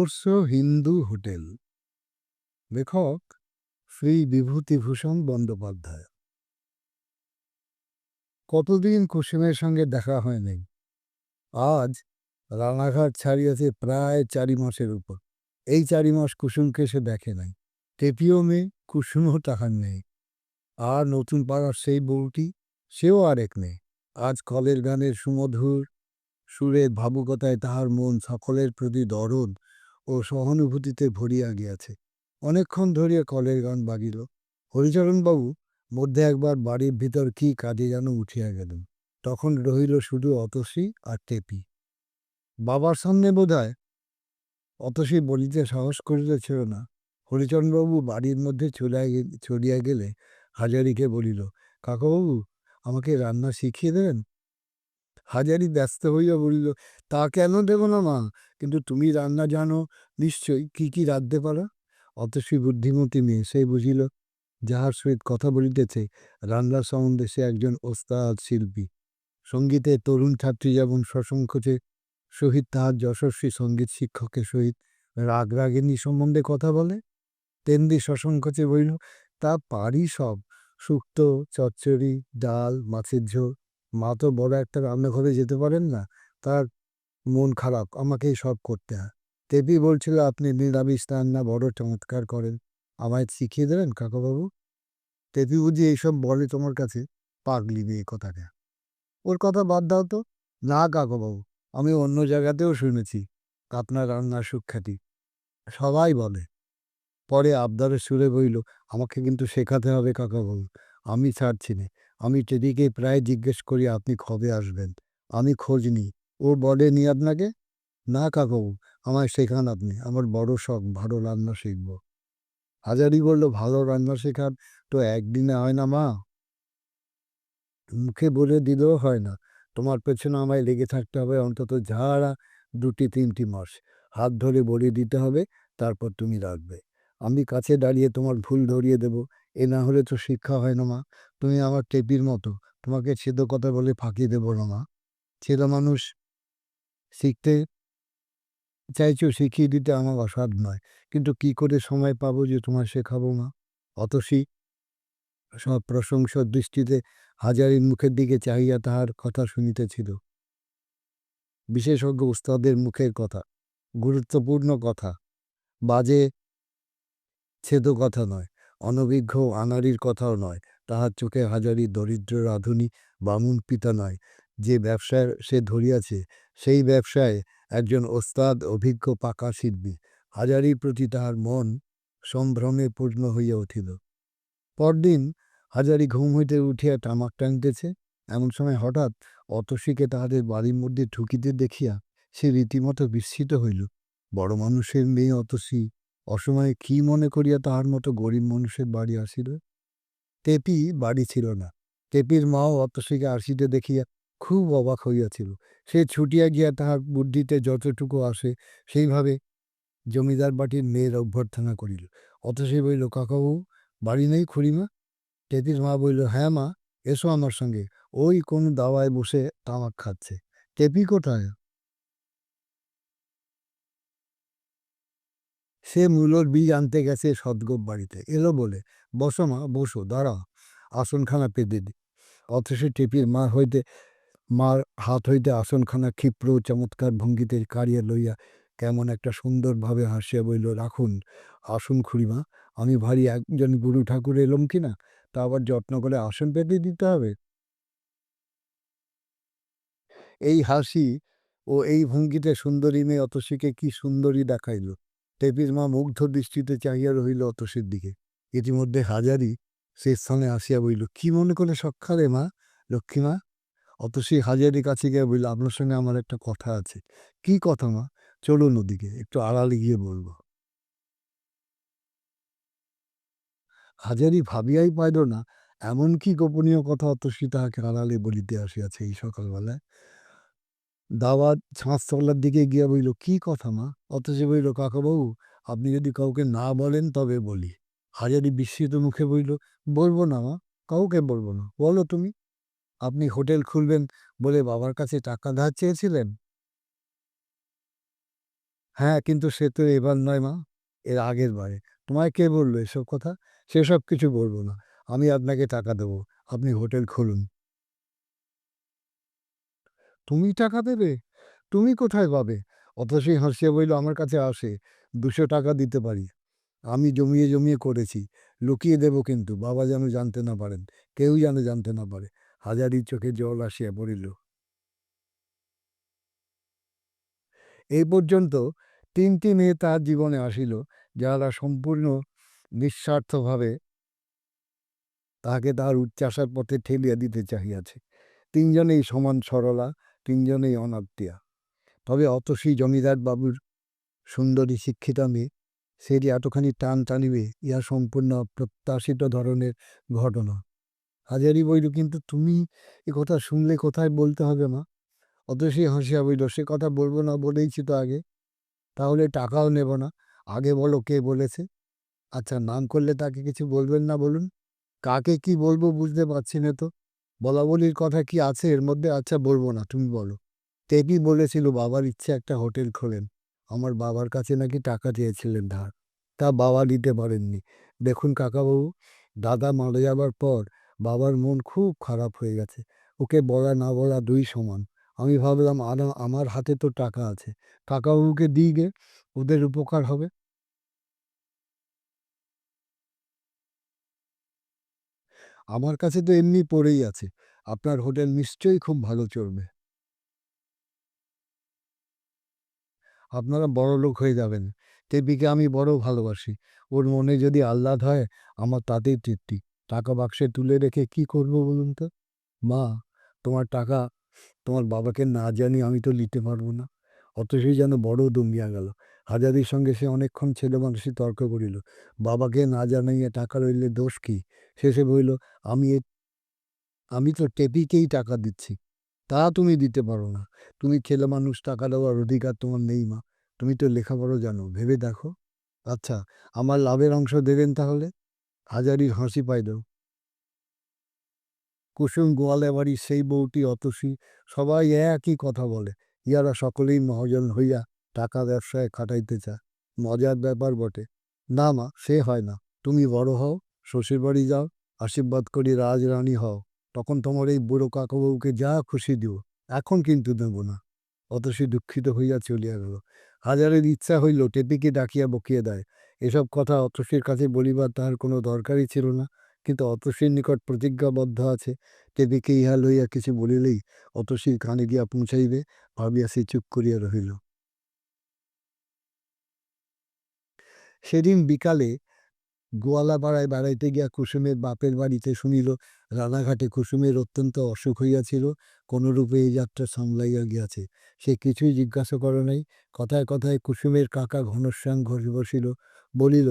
আদর্শ হিন্দু হোটেল। লেখক শ্রী বিভূতিভূষণ বন্দ্যোপাধ্যায়। কতদিন কুসুমের সঙ্গে দেখা হয়নি? আজ রানাঘাট ছাড়িয়েছে প্রায় চারি মাসের উপর। এই চারি মাস কুসুমকে সে দেখে নাই। টেপিও মেয়ে, কুসুমও তাহার নেই। আর নতুন পাড়ার সেই বউটি, সেও আরেক নেই আজ কলের গানের সুমধুর সুরের ভাবুকতায় তাহার মন সকলের প্রতি দরদ ও সহানুভূতিতে ভরিয়া গিয়াছে। অনেকক্ষণ ধরিয়া কলের গান বাগিল। হরিচরণবাবু, মধ্যে একবার বাড়ির ভিতর কি কাজে যেন উঠিয়া গেলেন তখন রহিল শুধু অতসী আর টেপি। বাবার সামনে বোধ হয় অতসী বলিতে সাহস করিতেছিল না। হরিচরণবাবু বাড়ির মধ্যে চলিয়া চলিয়া গেলে হাজারিকে বলিল, কাকাবাবু, আমাকে রান্না শিখিয়ে দেবেন? হাজারি ব্যস্ত হইয়া বলিল তা কেন দেব না মা? কিন্তু তুমি রান্না জানো, নিশ্চয়ই কি কি রাঁধতে পারো? অতসী বুদ্ধিমতী মেয়ে, সে বুঝিল, যাহার সহিত কথা বলিতেছে, রান্নার সম্বন্ধে সে একজন ওস্তাদ শিল্পী। সঙ্গীতে তরুণ ছাত্রী যেমন সসংকোচে সহিত তাহার যশস্বী সংগীত শিক্ষকের সহিত রাগ রাগিনী সম্বন্ধে কথা বলে, তেমনি সসংকোচে বলিল, তা পারি সব। শুক্তো চচ্চড়ি, ডাল, মাছের ঝোল, মা তো বড় একটা রান্নাঘরে যেতে পারেন না, তার মন খারাপ, আমাকেই সব করতে হয়। তেপি বলছিল, আপনি নিরামিষ রান্না বড় চমৎকার করেন। আমায় শিখিয়ে দেবেন, কাকাবাবু? তেপি বুঝি এইসব বলে তোমার কাছে পাগলি মেয়ে কথাটা। ওর কথা বাদ দাও তো। না, কাকাবাবু, আমি অন্য জায়গাতেও শুনেছি, আপনার রান্নার সুখ্যাতি। সবাই বলে। পরে আবদারের সুরে বইল, আমাকে কিন্তু শেখাতে হবে, কাকাবাবু, আমি ছাড়ছি না। আমি টেডিকে প্রায় জিজ্ঞেস করি, আপনি কবে আসবেন? আমি খোঁজ নিই। ও বলে বলেনি আপনাকে না কাকু আমায় শেখান আপনি। আমার বড় শখ, ভালো রান্না শিখব। হাজারি বলল, ভালো রান্না শেখার তো একদিনে হয় না মা। মুখে বলে দিলেও হয় না। তোমার পেছনে আমায় লেগে থাকতে হবে অন্তত ঝাড়া দুটি, তিনটি মাস হাত ধরে বলিয়ে দিতে হবে, তারপর তুমি রাখবে। আমি কাছে দাঁড়িয়ে তোমার ভুল ধরিয়ে দেব। এ না হলে তো শিক্ষা হয় না মা। তুমি আমার টেপির মতো। তোমাকে ছেদ কথা বলে ফাঁকি দেব না মা। ছেলে মানুষ শিখতে চাইছো, শিখিয়ে দিতে আমার অসাধ নয়। কিন্তু কি করে সময় পাবো যে তোমার শেখাবো মা? অতসী সব প্রশংসার দৃষ্টিতে হাজারির মুখের দিকে চাহিয়া তাহার কথা শুনিতেছিল। বিশেষজ্ঞ উস্তাদের মুখের কথা, গুরুত্বপূর্ণ কথা, বাজে ছেদ কথা নয়, অনভিজ্ঞ আনাড়ির কথাও নয়, তাহার চোখে হাজারি দরিদ্র রাধুনী, বামুন পিতা নয় যে ব্যবসায় সে ধরিয়াছে সেই ব্যবসায় একজন ওস্তাদ, অভিজ্ঞ পাকা শিল্পী। হাজারির প্রতি তাহার মন সম্ভ্রমে পূর্ণ হইয়া উঠিল। পরদিন হাজারি ঘুম হইতে উঠিয়া টামাক টানিতেছে। এমন সময় হঠাৎ অতসীকে তাহাদের বাড়ির মধ্যে ঢুকিতে দেখিয়া সে রীতিমতো বিস্মিত হইল। বড় মানুষের মেয়ে অতসী, অসময়ে কি মনে করিয়া তাহার মতো গরিব মানুষের বাড়ি আসিল? টেপি বাড়ি ছিল না। টেপির মাও অতসীকে আসিতে দেখিয়া খুব অবাক হইয়াছিল। সে ছুটিয়া গিয়া তাহার বুদ্ধিতে যতটুকু আসে, সেইভাবে জমিদার বাটির মেয়ের অভ্যর্থনা করিল। অতসী বলিল, কাকাবু, বাড়ি নেই খুড়িমা? টেপির মা বলল হ্যাঁ মা, এসো আমার সঙ্গে। ওই কোন দাওয়ায় বসে তামাক খাচ্ছে। টেপি কোথায়? সে মূলর বীজ আনতে গেছে সদগোপ বাড়িতে। এলো বলে, বসো মা, বসো দাঁড়া আসনখানা পেতে দি। অথচ টেপির মা হইতে মার হাত হইতে আসনখানা ক্ষিপ্র, চমৎকার ভঙ্গিতে কাড়িয়া লইয়া কেমন একটা সুন্দরভাবে হাসিয়া বইল রাখুন, আসুন খুড়িমা, আমি ভারী একজন গুরু ঠাকুর এলম কিনা তা আবার যত্ন করে আসন পেতে দিতে হবে। এই হাসি ও এই ভঙ্গিতে সুন্দরী মেয়ে অতসীকে কি সুন্দরী দেখাইল? টেপির মা মুগ্ধ দৃষ্টিতে চাহিয়া রহিল অতসীর দিকে। ইতিমধ্যে হাজারি সে স্থানে আসিয়া বইল কি মনে করে সক্ষারে মা লক্ষ্মীমা অতসী হাজারি কাছে গিয়ে বলল, আপনার সঙ্গে আমার একটা কথা আছে। কি কথা, মা? চলুন ওদিকে, একটু আড়ালে গিয়ে বলব। হাজারি ভাবিয়াই পাইল না, এমন কি গোপনীয় কথা অতসী তাহাকে আড়ালে বলিতে আসিয়াছে এই সকালবেলায়। দাওয়াত ছাঁচতলার দিকে গিয়া বইল কি কথা, মা? অথচ বইল কাকাবাবু, আপনি যদি কাউকে না বলেন তবে বলি। হাজারি বিস্মিত মুখে বইল বলব না, মা, কাউকে বলব না, বলো তুমি। আপনি হোটেল খুলবেন বলে বাবার কাছে টাকা ধার চেয়েছিলেন? হ্যাঁ কিন্তু সে তো এবার নয় মা, এর আগের বারে। তোমায় কে বলল এসব কথা? সেসব কিছু বলব না। আমি আপনাকে টাকা দেবো। আপনি হোটেল খুলুন। তুমি টাকা দেবে? তুমি কোথায় পাবে? অতসী হাসিয়া বইল, আমার কাছে আসে। দুশো টাকা দিতে পারি। আমি জমিয়ে জমিয়ে করেছি। লুকিয়ে দেব কিন্তু। বাবা যেন জানতে না পারেন। কেউ যেন জানতে না পারে। হাজারি চোখে জল আসিয়া পড়িল। এই পর্যন্ত তিনটি মেয়ে তার জীবনে আসিল যারা সম্পূর্ণ নিঃস্বার্থভাবে তাহাকে তাহার উচ্চাসার পথে ঠেলিয়া দিতে চাহিয়াছে। তিনজনেই সমান সরলা, তিনজনেই অনাত্মীয়া। তবে অতসী জমিদার বাবুর সুন্দরী শিক্ষিতা মেয়ে সেটি এতখানি টান টানিবে ইহা সম্পূর্ণ অপ্রত্যাশিত ধরনের ঘটনা। হাজারি বইল কিন্তু তুমি এ কথা শুনলে কোথায় বলতে হবে মা? অতসী হাসিয়া বইল সে কথা বলব না বলেইছি তো আগে। তাহলে টাকাও নেব না। আগে বলো কে বলেছে? আচ্ছা নাম করলে তাকে কিছু বলবেন না বলুন। কাকে কি বলব বুঝতে পারছি না তো। বলা বলির কথা কি আছে? এর মধ্যে আচ্ছা বলব না, তুমি বলো। টেপি বলেছিল, বাবার ইচ্ছে একটা হোটেল খোলেন। আমার বাবার কাছে নাকি টাকা চেয়েছিলেন ধার। তা বাবা দিতে পারেননি। দেখুন কাকাবাবু, দাদা মারা যাবার পর বাবার মন খুব খারাপ হয়ে গেছে। ওকে বলা না বলা দুই সমান। আমি ভাবলাম আর আমার হাতে তো টাকা আছে। কাকাবাবুকে দিই গে, ওদের উপকার হবে। আমার কাছে তো এমনি পড়েই আছে। আপনার হোটেল নিশ্চয়ই খুব ভালো চলবে। আপনারা বড় লোক হয়ে যাবেন। টেপিকে আমি বড় ভালোবাসি। ওর মনে যদি আহ্লাদ হয়, আমার তাতেই তৃপ্তি। টাকা বাক্সে তুলে রেখে কি করব বলুন তো? মা, তোমার টাকা তোমার বাবাকে না জানি আমি তো নিতে পারব না। অথচই যেন বড় দমিয়া গেল। হাজারির সঙ্গে সে অনেকক্ষণ ছেলে মানুষই তর্ক করিল। বাবাকে না জানাইয়া টাকা রইলে দোষ কি? শেষে বইল আমি আমি তো টেপিকেই টাকা দিচ্ছি। তা তুমি দিতে পারো না। তুমি ছেলে মানুষ, টাকা দেওয়ার অধিকার তোমার নেই মা। তুমি তো লেখাপড়ো জানো। ভেবে দেখো। আচ্ছা আমার লাভের অংশ দেবেন তাহলে? হাজারির হাসি পাইল কুসুম গোয়ালে বাড়ির সেই বউটি অতসী, সবাই একই কথা বলে, ইয়ারা সকলেই মহাজন হইয়া টাকা ব্যবসায় খাটাইতে চায়। মজার ব্যাপার বটে। না মা, সে হয় না। তুমি বড় হও শ্বশুর বাড়ি যাও, আশীর্বাদ করি রাজরানী হও, তখন তোমার এই বুড়ো কাকাবউকে যা খুশি দিও, এখন কিন্তু দেব না। অতসী দুঃখিত হইয়া চলিয়া গেল। হাজারের ইচ্ছা হইল টেপিকে ডাকিয়া বকিয়ে দেয়। এসব কথা অতসীর কাছে বলিবার তাহার কোনো দরকারই ছিল না। কিন্তু অতসীর নিকট প্রতিজ্ঞাবদ্ধ আছে টেপিকে ইহা লইয়া কিছু বলিলেই অতসীর কানে গিয়া পৌঁছাইবে, ভাবিয়া সে চুপ করিয়া রহিল। সেদিন বিকালে গোয়ালা গোয়ালাপাড়ায় বেড়াইতে গিয়া কুসুমের বাপের বাড়িতে শুনিল, রানাঘাটে কুসুমের অত্যন্ত অসুখ হইয়াছিল, কোনরূপে এই যাত্রা সামলাইয়া গিয়াছে। সে কিছুই জিজ্ঞাসা করে নাই, কথায় কথায় কুসুমের কাকা ঘনশ্যাম ঘোষ বসিল বলিল,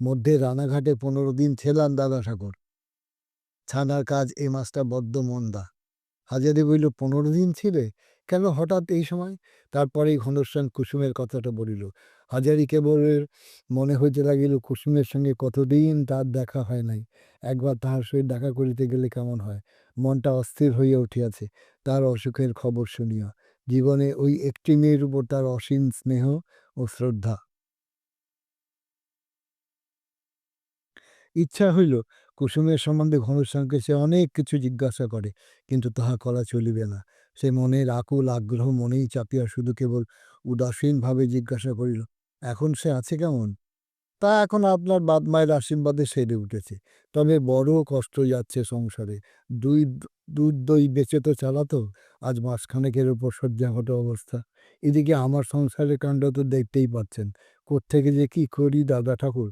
মধ্যে রানাঘাটে পনেরো দিন ছিলাম দাদা ঠাকুর। ছানার কাজ এ মাসটা বদ্ধ মন্দা। হাজারি বলিল, পনেরো দিন ছিলে? কেন হঠাৎ এই সময়? তারপরেই ঘনশ্যাম কুসুমের কথাটা বলিল, হাজারি কেবলের মনে হইতে লাগিল, কুসুমের সঙ্গে কতদিন তার দেখা হয় নাই। একবার তাহার সহিত দেখা করিতে গেলে কেমন হয়? মনটা অস্থির হইয়া উঠিয়াছে, তার অসুখের খবর শুনিয়া। জীবনে ওই একটি মেয়ের উপর তার অসীম স্নেহ ও শ্রদ্ধা। ইচ্ছা হইল কুসুমের সম্বন্ধে ঘনশ্যামকে সে অনেক কিছু জিজ্ঞাসা করে, কিন্তু তাহা করা চলিবে না। সে মনের আকুল আগ্রহ মনেই চাপিয়া শুধু কেবল উদাসীনভাবে জিজ্ঞাসা করিল, এখন সে আছে কেমন? তা এখন আপনার বাপ মায়ের আশীর্বাদে সেরে উঠেছে, তবে বড় কষ্ট যাচ্ছে সংসারে। দুই দুধ দই বেচে তো চালাতো আজ মাসখানেকের ওপর উপর শয্যাগত অবস্থা। এদিকে আমার সংসারের কাণ্ড তো দেখতেই পাচ্ছেন। কোত্থেকে যে কি করি, দাদা ঠাকুর?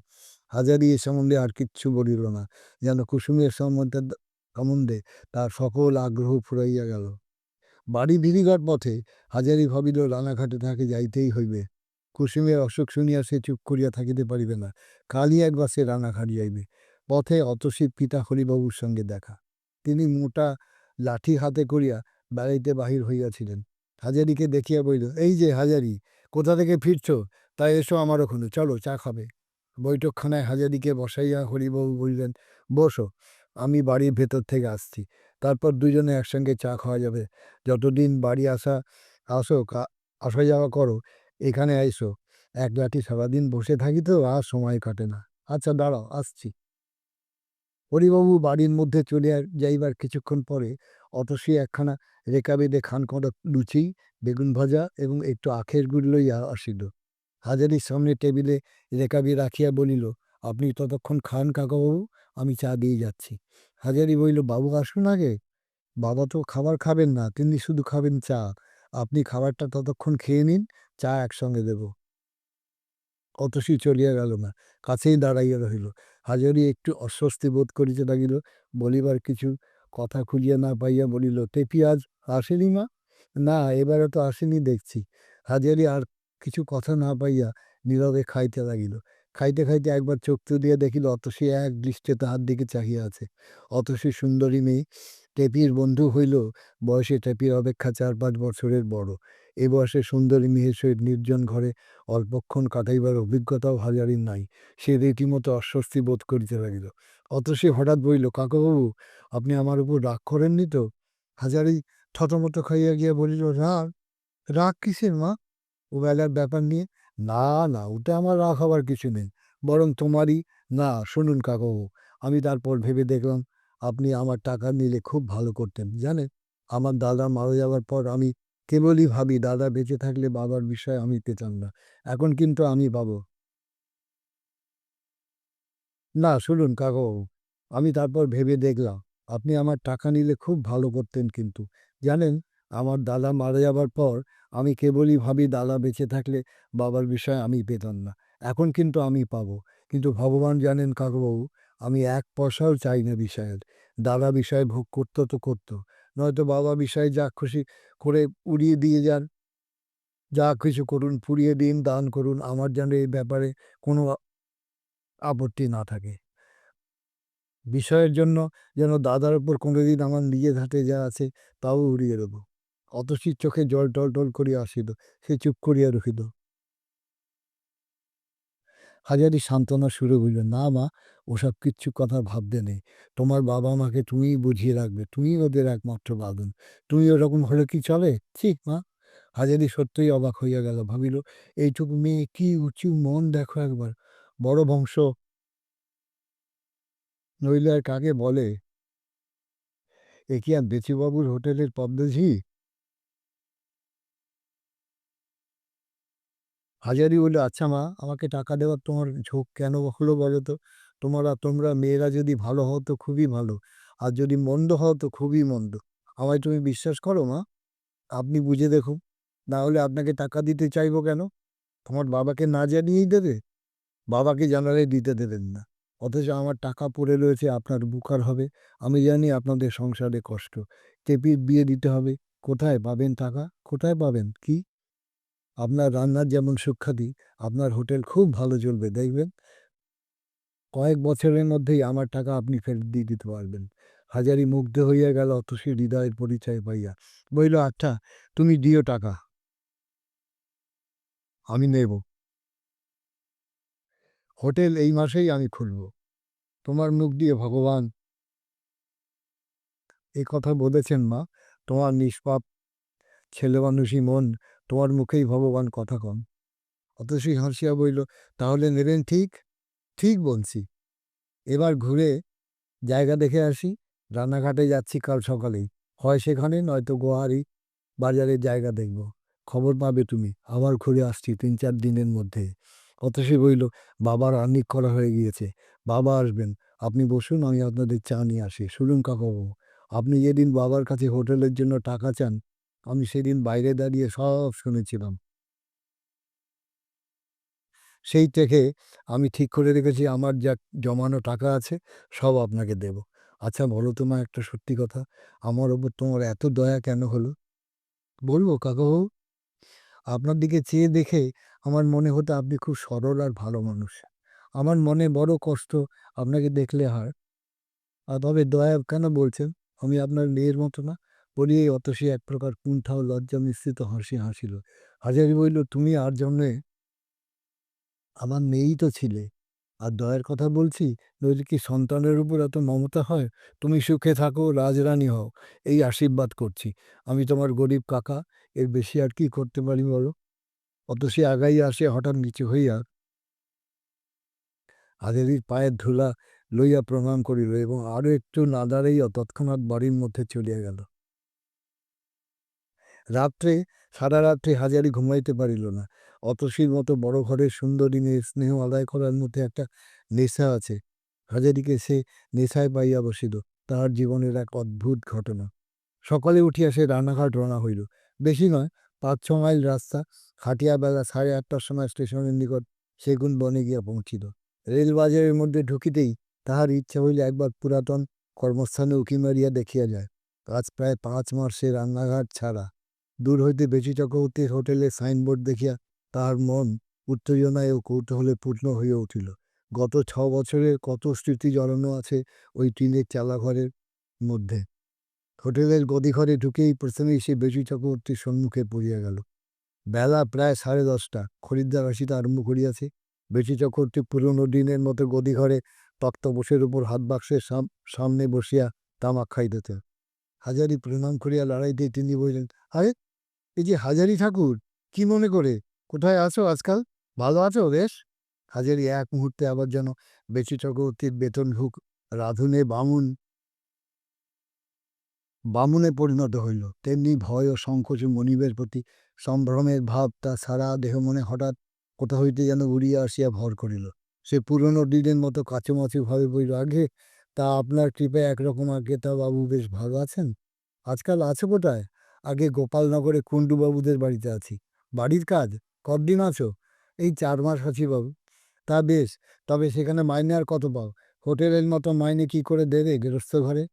হাজারি এ সম্বন্ধে আর কিচ্ছু বলিল না। যেন কুসুমের সম্বন্ধে সম্বন্ধে তার সকল আগ্রহ ফুরাইয়া গেল। বাড়ি ফিরিবার পথে হাজারি ভাবিল, রানাঘাটে তাকে যাইতেই হইবে। কুসুমের অসুখ শুনিয়া সে চুপ করিয়া থাকিতে পারিবে না। কালই একবার সে রানাঘাট যাইবে। পথে অতসীর পিতা হরিবাবুর সঙ্গে দেখা। তিনি মোটা লাঠি হাতে করিয়া বেড়াইতে বাহির হইয়াছিলেন। হাজারিকে দেখিয়া বলিল, এই যে হাজারি, কোথা থেকে ফিরছ? তাই এসো আমার ওখানে। চলো চা খাবে। বৈঠকখানায় হাজারিকে বসাইয়া হরিবাবু বললেন, বসো, আমি বাড়ির ভেতর থেকে আসছি। তারপর দুজনে একসঙ্গে চা খাওয়া যাবে। যতদিন বাড়ি আসা, আসো আসা যাওয়া করো, এখানে আইসো। এক লাঠি সারাদিন বসে থাকি তো আর সময় কাটে না। আচ্ছা দাঁড়াও, আসছি। হরিবাবু বাড়ির মধ্যে চলে যাইবার কিছুক্ষণ পরে অতসী একখানা রেখা বেঁধে খান করা লুচি, বেগুন ভাজা এবং একটু আখের গুড় লইয়া আসিল। হাজারির সামনে টেবিলে রেকাবি রাখিয়া বলিল, আপনি ততক্ষণ খান কাকাবাবু, আমি চা দিয়ে যাচ্ছি। হাজারি বলিল, বাবু আসুন আগে। বাবা তো খাবার খাবেন না, তিনি শুধু খাবেন চা। আপনি খাবারটা ততক্ষণ খেয়ে নিন, চা একসঙ্গে দেব। অতসী চলিয়া গেল না, কাছেই দাঁড়াইয়া রহিল। হাজারি একটু অস্বস্তি বোধ করিতে লাগিল, বলিবার কিছু কথা খুঁজিয়া না পাইয়া বলিল টেপি আজ আসেনি মা? না, এবারে তো আসেনি, দেখছি। হাজারি আর কিছু কথা না পাইয়া নীরবে খাইতে লাগিল। খাইতে খাইতে একবার চোখ তুলিয়া দেখিল অতসী এক দৃষ্টে তাহার দিকে চাহিয়া আছে। অতসী সুন্দরী মেয়ে। টেপির বন্ধু হইল, বয়সে টেপির অপেক্ষা চার পাঁচ বছরের বড়। এ বয়সে সুন্দরী মেয়ের সহিত নির্জন ঘরে অল্পক্ষণ কাটাইবার অভিজ্ঞতাও হাজারির নাই। সে রীতিমতো অস্বস্তি বোধ করিতে লাগিল। অতসী হঠাৎ বলিল, কাকাবাবু, আপনি আমার উপর রাগ করেননি তো? হাজারি থতমত খাইয়া গিয়া বলিল, রাগ? রাগ কিসের মা? ও বেলার ব্যাপার নিয়ে, না না, ওটা আমার রাগ হবার কিছু নেই। বরং তোমারই, না, শুনুন কাকাবাবু, আমি তারপর ভেবে দেখলাম আপনি আমার টাকা নিলে খুব ভালো করতেন, জানেন? আমার দাদা মারা যাওয়ার পর আমি কেবলই ভাবি, দাদা বেঁচে থাকলে বাবার বিষয়ে আমি পেতাম না। এখন কিন্তু আমি পাবো। না, শুনুন কাকাবাবু, আমি তারপর ভেবে দেখলাম, আপনি আমার টাকা নিলে খুব ভালো করতেন কিন্তু, জানেন? আমার দাদা মারা যাবার পর আমি কেবলই ভাবি দাদা বেঁচে থাকলে বাবার বিষয়ে আমি পেতাম না। এখন কিন্তু আমি পাবো। কিন্তু ভগবান জানেন কাকুবাবু, আমি এক পয়সাও চাই না বিষয়ের দাদা বিষয়ে ভোগ করতো তো করতো। নয়তো বাবা বিষয়ে যা খুশি করে উড়িয়ে দিয়ে যান। যা কিছু করুন, পুড়িয়ে দিন, দান করুন, আমার যেন এই ব্যাপারে কোনো আপত্তি না থাকে। বিষয়ের জন্য যেন দাদার উপর কোনোদিন আমার নিজের হাতে যা আছে তাও উড়িয়ে দেবো। অতসীর চোখে জল টল টল করিয়া আসিল, সে চুপ করিয়া রহিল। হাজারি সান্ত্বনা শুরু হইল, না মা, ওসব কিচ্ছু কথা ভাবতে নেই। তোমার বাবা মাকে তুমিই বুঝিয়ে রাখবে তুমি ওদের একমাত্র বাঁধন। তুমি ওরকম হলে কি চলে? ঠিক মা। হাজারি সত্যই অবাক হইয়া গেল, ভাবিল, এইটুকু মেয়ে কি উঁচু মন দেখো একবার, বড় বংশ? নইলে আর কাকে বলে? এ কি আর বেচুবাবুর হোটেলের পদ্মঝি? হাজারি বলল আচ্ছা মা, আমাকে টাকা দেওয়ার তোমার ঝোঁক কেন হলো বলো তো? তোমরা তোমরা মেয়েরা যদি ভালো হও তো খুবই ভালো। আর যদি মন্দ হও তো খুবই মন্দ। আমায় তুমি বিশ্বাস করো মা, আপনি বুঝে দেখুন। না হলে আপনাকে টাকা দিতে চাইব কেন? তোমার বাবাকে না জানিয়েই দেবে? বাবাকে জানালে দিতে দেবেন না। অথচ আমার টাকা পড়ে রয়েছে, আপনার বুকার হবে। আমি জানি আপনাদের সংসারে কষ্ট। টেপির বিয়ে দিতে হবে? কোথায় পাবেন টাকা? কোথায় পাবেন? কি? আপনার রান্নার যেমন সুখ্যাতি, আপনার হোটেল খুব ভালো চলবে। দেখবেন কয়েক বছরের মধ্যেই আমার টাকা আপনি ফেরত দিয়ে দিতে পারবেন। হাজারি মুগ্ধ হইয়া গেল অতসী হৃদয়ের পরিচয় পাইয়া। বইল আচ্ছা তুমি দিও টাকা। আমি নেব। হোটেল এই মাসেই আমি খুলব। তোমার মুখ দিয়ে ভগবান এই কথা বলেছেন মা। তোমার নিষ্পাপ ছেলে মানুষই মন তোমার মুখেই ভগবান কথা কন। অতসী হাসিয়া বইল তাহলে নেবেন ঠিক ঠিক বলছি। এবার ঘুরে জায়গা দেখে আসি। রান্নাঘাটে যাচ্ছি কাল সকালেই। হয় সেখানে, নয়তো গোয়ারি বাজারে জায়গা দেখব। খবর পাবে তুমি। আবার ঘুরে আসছি তিন চার দিনের মধ্যে। অতসী বইল বাবার আর্নিক করা হয়ে গিয়েছে। বাবা আসবেন। আপনি বসুন, আমি আপনাদের চা নিয়ে আসি। শুনুন কাকাবাবু, আপনি যেদিন বাবার কাছে হোটেলের জন্য টাকা চান আমি সেদিন বাইরে দাঁড়িয়ে সব শুনেছিলাম। সেই থেকে আমি ঠিক করে রেখেছি, আমার যা জমানো টাকা আছে, সব আপনাকে দেব। আচ্ছা বলো তোমার একটা সত্যি কথা, আমার ওপর তোমার এত দয়া কেন হলো? বলব, কাকাবাবু, আপনার দিকে চেয়ে দেখে আমার মনে হতো আপনি খুব সরল আর ভালো মানুষ। আমার মনে বড় কষ্ট আপনাকে দেখলে হয়। আর তবে দয়া কেন বলছেন? আমি আপনার মেয়ের মতো না। বলি এই অতসী এক প্রকার কুণ্ঠা ও লজ্জা মিশ্রিত হাসি হাসিল। হাজারি বলল, তুমি আর জন্মে আমার মেয়েই তো ছিলে। আর দয়ার কথা বলছি, নইলে কি সন্তানের উপর এত মমতা হয়? তুমি সুখে থাকো, রাজরানী হও। এই আশীর্বাদ করছি। আমি তোমার গরিব কাকা, এর বেশি আর কি করতে পারি বলো? অত সে আগাইয়া আসে হঠাৎ নিচু হইয়া। হাজারির পায়ের ধুলা লইয়া প্রণাম করিল এবং আরও একটু না দাঁড়াইয়া তৎক্ষণাৎ বাড়ির মধ্যে চলিয়া গেল। রাত্রে, সারা রাত্রে হাজারি ঘুমাইতে পারিল না। অতসীর মতো বড় ঘরের সুন্দরী স্নেহ আদায় করার মধ্যে একটা নেশা আছে। হাজারিকে সে নেশায় পাইয়া বসিল। তাহার জীবনের এক অদ্ভুত ঘটনা। সকালে উঠিয়া সে রানাঘাট রওনা হইল। বেশি নয় পাঁচ ছ মাইল রাস্তা, খাটিয়া বেলা সাড়ে আটটার সময় স্টেশনের নিকট সেগুন বনে গিয়া পৌঁছিল রেলবাজারের মধ্যে ঢুকিতেই তাহার ইচ্ছা হইলে একবার পুরাতন কর্মস্থানে উকি মারিয়া দেখিয়া যায়। আজ প্রায় পাঁচ মাস সে রান্নাঘাট ছাড়া। দূর হইতে বেচি চক্রবর্তীর হোটেলের সাইনবোর্ড দেখিয়া তাহার মন উত্তেজনায় ও কৌতূহলে পূর্ণ হইয়া উঠিল। গত ছ বছরের কত স্মৃতি জড়ানো আছে ওই টিনের চালাঘরের মধ্যে। হোটেলের গদিঘরে ঢুকেই প্রথমেই সে বেচি চক্রবর্তীর সম্মুখে পড়িয়া গেল। বেলা প্রায় সাড়ে দশটা। খরিদ্দার আসিতে আরম্ভ করিয়াছে। বেচি চক্রবর্তী পুরনো দিনের মতো গদিঘরে তক্তপোষের উপর হাত বাক্সের সাম- সামনে বসিয়া তামাক খাইতেছেন হাজারি প্রণাম করিয়া লড়াইতে তিনি বললেন, আরে এই যে হাজারি ঠাকুর, কি মনে করে? কোথায় আছো আজকাল? ভালো আছো বেশ? হাজারি এক মুহূর্তে আবার যেন বেচি চক্রবর্তীর বেতন ভুক রাধুনে বামুন। বামুনে পরিণত হইল। তেমনি ভয় ও সংকোচে মনিবের প্রতি সম্ভ্রমের ভাব তা সারা দেহ মনে হঠাৎ কোথা হইতে যেন উড়িয়া আসিয়া ভর করিল। সে পুরনো দিনের মতো কাছুমাছু ভাবে বইল আগে তা আপনার কৃপায় একরকম আগে তা বাবু বেশ ভালো আছেন? আজকাল আছো কোথায়? আগে গোপালনগরে কুণ্ডুবাবুদের বাড়িতে আছি। বাড়ির কাজ? কতদিন আছো? এই চার মাস আছি বাবু। তা বেশ, তবে সেখানে মাইনে আর কত পাও? হোটেলের মতো মাইনে কি করে দেবে গৃহস্থ ঘরে?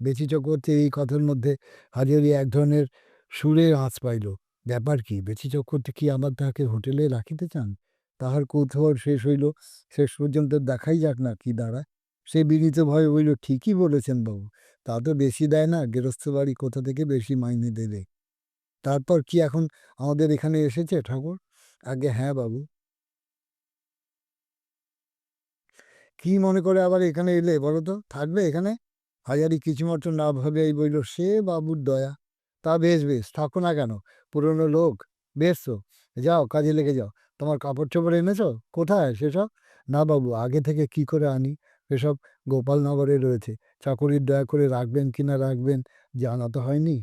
বেচি চক্রবর্তী এই কথার মধ্যে হাজারি এক ধরনের সুরের আঁচ পাইল। ব্যাপার কি? বেচি চক্রবর্তী কি আবার তাহাকে হোটেলে রাখিতে চান? তাহার কৌতূহল শেষ হইল, শেষ পর্যন্ত দেখাই যাক না কি দাঁড়ায়। সে বিনীত ভয়ে বলল, ঠিকই বলেছেন বাবু, তা তো বেশি দেয় না গৃহস্থ বাড়ি কোথা থেকে বেশি মাইনে দেবে? তারপর কি এখন আমাদের এখানে এসেছে ঠাকুর? আগে হ্যাঁ বাবু। কি মনে করে আবার এখানে এলে বলো তো? থাকবে এখানে? হাজারি কিছুমাত্র না ভাবে এই বইল সে বাবুর দয়া। তা বেশ বেশ, থাকো না কেন, পুরনো লোক, বেশ তো, যাও কাজে লেগে যাও। তোমার কাপড় চোপড় এনেছো? কোথায় সেসব? না বাবু, আগে থেকে কি করে আনি? সেসব গোপালনগরে রয়েছে। চাকরির দয়া করে রাখবেন কি না রাখবেন জানা তো হয়নি।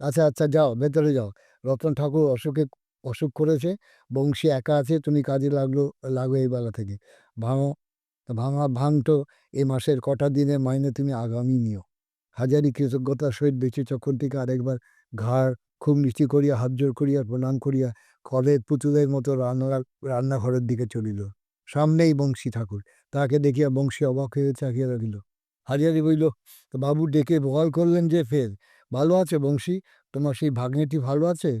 আচ্ছা আচ্ছা যাও, ভেতরে যাও। রতন ঠাকুর অসুখে, অসুখ করেছে, বংশী একা আছে, তুমি কাজে লাগল, লাগো এই বেলা থেকে। ভাঙো, ভাঙা ভাঙতো এ মাসের কটা দিনে মাইনে তুমি আগামী নিও। হাজারি কৃতজ্ঞতার সহিত বেঁচে চক্রবর্তীকে আরেকবার ঘাড় খুব নিচু করিয়া, হাত জোর করিয়া, প্রণাম করিয়া কলের পুতুলের মতো রান্না, রান্নাঘরের দিকে চলিল। সামনেই বংশী ঠাকুর। তাকে দেখিয়া বংশী অবাক হয়ে চাকিয়া রহিল হাজারি বইল তো বাবু ডেকে বহাল করলেন যে ফের। ভালো আছে বংশী? তোমার সেই ভাগ্নেটি ভালো আছে?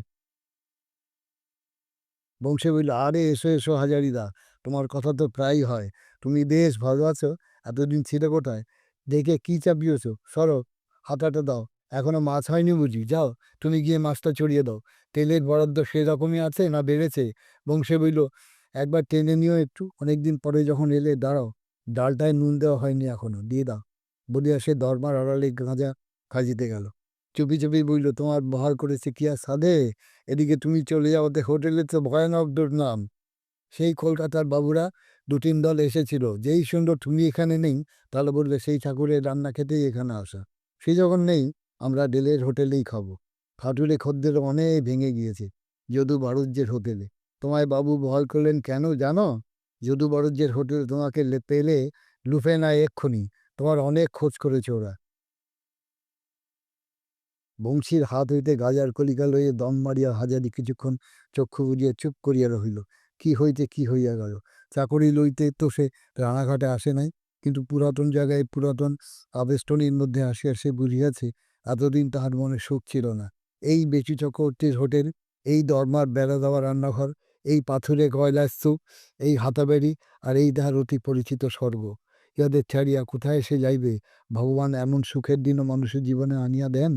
বংশী বলল, আরে এসো এসো হাজারিদা তোমার কথা তো প্রায়ই হয়। তুমি বেশ ভালো আছো, এতদিন ছিলে কোথায়? দেখে কি চাপিয়েছো? সরো, হাতাটা দাও। এখনও মাছ হয়নি বুঝি? যাও, তুমি গিয়ে মাছটা চড়িয়ে দাও। তেলের বরাদ্দ সেরকমই আছে না বেড়েছে? বংশে বইল একবার টেনে নিও একটু। অনেকদিন পরে যখন এলে, দাঁড়াও। ডালটায় নুন দেওয়া হয়নি এখনও। দিয়ে দাও। বলিয়া সে দরবার আড়ালে গাঁজা খাজিতে গেল। চুপি চুপি বইল তোমার বহার করেছে কি আর সাধে? এদিকে তুমি চলে যাও। হোটেলে তো ভয়ানক দুর্নাম। সেই কলকাতার বাবুরা দু তিন দল এসেছিল। যেই সুন্দর তুমি এখানে নেই, তাহলে বললে সেই ঠাকুরের রান্না খেতেই এখানে আসা। সে যখন নেই, আমরা ডেলের হোটেলেই খাব। খাটুরে খদ্দের অনেক ভেঙে গিয়েছে, যদু বাড়ুজ্যের হোটেলে। তোমায় বাবু বহাল করলেন কেন জানো? যদু বাড়ুজ্যের হোটেলে তোমাকে পেলে লুফে না এক্ষুনি। তোমার অনেক খোঁজ করেছে ওরা। বংশীর হাত হইতে গাজার কলিকা লইয়ে দম মারিয়া হাজারি কিছুক্ষণ চক্ষু বুঝিয়া চুপ করিয়া রহিল। কি হইতে, কি হইয়া গেল? চাকরি লইতে তো সে রানাঘাটে আসে নাই, কিন্তু পুরাতন জায়গায় পুরাতন আবেষ্টনীর মধ্যে আসিয়া সে বুঝিয়াছে, এতদিন তাহার মনে সুখ ছিল না। এই বেচি চক্রবর্তীর হোটেল, এই দরমার বেড়া দেওয়া রান্নাঘর এই পাথুরে গয়লা স্তূপ, এই হাতাবেড়ি আর এই তাহার অতি পরিচিত স্বর্গ। ইহাদের ছাড়িয়া কোথায় সে যাইবে? ভগবান এমন সুখের দিনও মানুষের জীবনে আনিয়া দেন?